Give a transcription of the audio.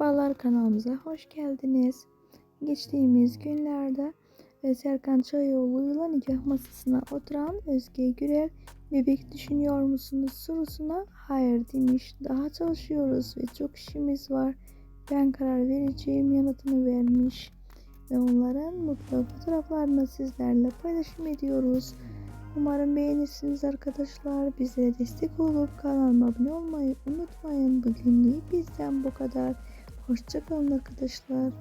Merhabalar kanalımıza hoş geldiniz. Geçtiğimiz günlerde e, Serkan Çayoğlu'yla nikah masasına oturan Özge Gürel bebek düşünüyor musunuz sorusuna hayır demiş. Daha çalışıyoruz ve çok işimiz var. Ben karar vereceğim yanıtını vermiş. Ve onların mutlu fotoğraflarını sizlerle paylaşım ediyoruz. Umarım beğenirsiniz arkadaşlar. Bizlere destek olup kanalıma abone olmayı unutmayın. Bugünlük bizden bu kadar. Hoşçakalın arkadaşlar.